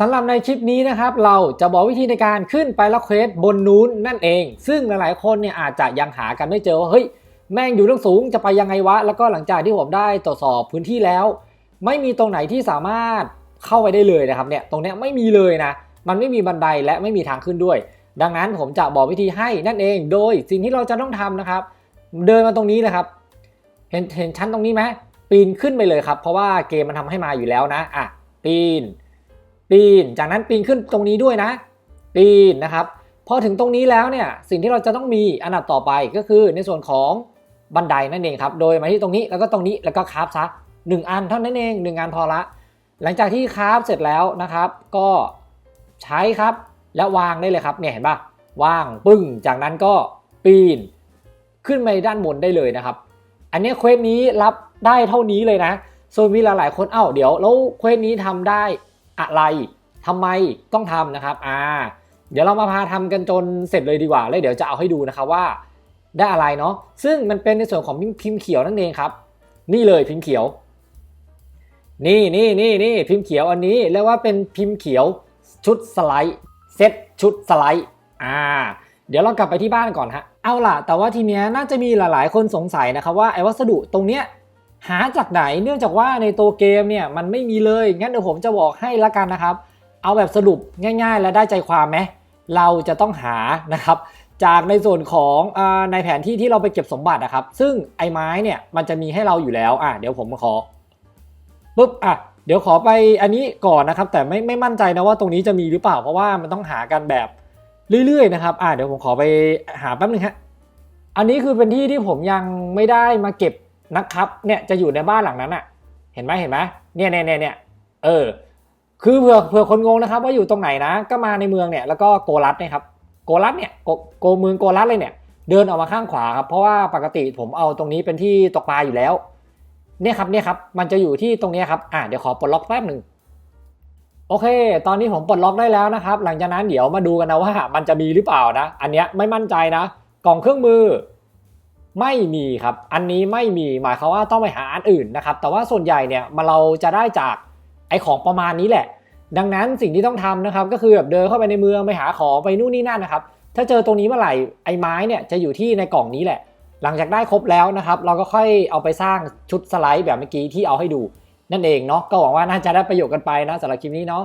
สำหรับในคลิปนี้นะครับเราจะบอกวิธีในการขึ้นไปแล้วเควสบนนู้นนั่นเอง ซึ่งหลายๆคนเนี่ยอาจจะยังหากันไม่เจอว่าเฮ้ยแม่งอยู่เรื่องสูงจะไปยังไงวะ แล้วก็หลังจากที่ผมได้ตรวจสอบพื้นที่แล้ว ไม่มีตรงไหนที่สามารถเข้าไปได้เลยนะครับเนี่ยตรงเนี้ยไม่มีเลยนะ มันไม่มีบันไดและไม่มีทางขึ้นด้วย ดังนั้นผมจะบอกวิธีให้นั่นเอง โดยสิ่งที่เราจะต้องทำนะครับ เดินมาตรงนี้เลยครับ เห็นเห็นชั้นตรงนี้ไหมปีนขึ้นไปเลยครับ เพราะว่าเกมมันทำให้มาอยู่แล้วนะอะปีน ปีน จากนั้นปีนขึ้นตรงนี้ด้วยนะ ปีนนะครับพอถึงตรงนี้แล้วเนี่ยสิ่งที่เราจะต้องมีอันดับต่อไปก็คือในส่วนของบันไดนั่นเองครับ โดยมาที่ตรงนี้แล้วก็ตรงนี้แล้วก็คาฟซะหนึ่งอันเท่านั้นเองหนึ่งอันพอละ หลังจากที่คาฟเสร็จแล้วนะครับ ก็ใช้ครับแล้ววางได้เลยครับเนี่ยเห็นปะวางปึ้งจากนั้นก็ปีน ขึ้นไปด้านบนได้เลยนะครับ อันนี้เควสนี้รับได้เท่านี้เลยนะ ส่วนมีหลายๆคนเอ้าเดี๋ยวแล้วเควสนี้ทำได้ อะไรทำไมต้องทำนะครับอ่าเดี๋ยวเรามาพาทำกันจนเสร็จเลยดีกว่า แล้วเดี๋ยวจะเอาให้ดูนะครับว่าได้อะไรเนาะซึ่งมันเป็นในส่วนของพิมพ์พิมพ์เขียวนั่นเองครับ นี่เลยพิมพ์เขียว นี่นี่นี่นี่พิมพ์เขียวอันนี้เรียกว่าเป็นพิมพ์เขียวชุดสไลด์เซตชุดสไลด์อ่าเดี๋ยวเรากลับไปที่บ้านก่อนฮะ เอาล่ะ แต่ว่าทีเนี้ยน่าจะมีหลายๆ คนสงสัยนะครับว่าไอ้วัสดุตรงเนี้ย หาจากไหนเนื่องจากว่าในตัวเกมเนี่ยมันไม่มีเลยงั้นเดี๋ยวผมจะบอกให้ละกันนะครับ เอาแบบสรุปง่าย ๆ และได้ใจความไหมเราจะต้องหานะครับจากในส่วนของอในแผนที่ที่เราไปเก็บสมบัตินะครับ ซึ่งไอ้ไม้เนี่ยมันจะมีให้เราอยู่แล้วอะเดี๋ยวผมขอปุ๊บอะเดี๋ยวขอไปอันนี้ก่อนนะครับ แต่ไม่ไม่มั่นใจนะว่าตรงนี้จะมีหรือเปล่าเพราะว่ามันต้องหากันแบบเรื่อยๆนะครับอะเดี๋ยวผมขอไปหาแป๊บนึงฮะอันนี้คือเป็นที่ที่ผมยังไม่ได้มาเก็บ นะครับเนี่ยจะอยู่ในบ้านหลังนั้นอะเห็นไหมเห็นไหมเนี่ยเนี่ยเนี่ยเนี่ยเออคือเผื่อเผื่อคนงงนะครับ ว่าอยู่ตรงไหนนะ ก็มาในเมืองเนี่ยแล้วก็โกลัสนี่ยครับโกลัสเนี่ยโกโกเมืองโกลัสเลยเนี่ย เดินออกมาข้างขวาครับเพราะว่าปกติผมเอาตรงนี้เป็นที่ตกปลาอยู่แล้วเนี่ยครับเนี่ยครับมันจะอยู่ที่ตรงนี้ครับอะเดี๋ยวขอปลดล็อกแป๊บหนึ่งโอเค ตอนนี้ผมปลดล็อกได้แล้วนะครับ หลังจากนั้นเดี๋ยวมาดูกันนะว่ามันจะมีหรือเปล่านะ อันเนี้ยไม่มั่นใจนะ กล่องเครื่องมือ ไม่มีครับ อันนี้ไม่มีหมายความว่าต้องไปหาอันอื่นนะครับ แต่ว่าส่วนใหญ่เนี่ยมาเราจะได้จากไอของประมาณนี้แหละ ดังนั้นสิ่งที่ต้องทำนะครับก็คือแบบเดินเข้าไปในเมืองไปหาของไปนู่นนี่นั่นนะครับ ถ้าเจอตรงนี้เมื่อไหร่ไอไม้เนี่ยจะอยู่ที่ในกล่องนี้แหละ หลังจากได้ครบแล้วนะครับ เราก็ค่อยเอาไปสร้างชุดสไลด์แบบเมื่อกี้ที่เอาให้ดู นั่นเองเนาะก็หวังว่าน่าจะได้ประโยชน์กันไปนะสำหรับคลิปนี้เนาะ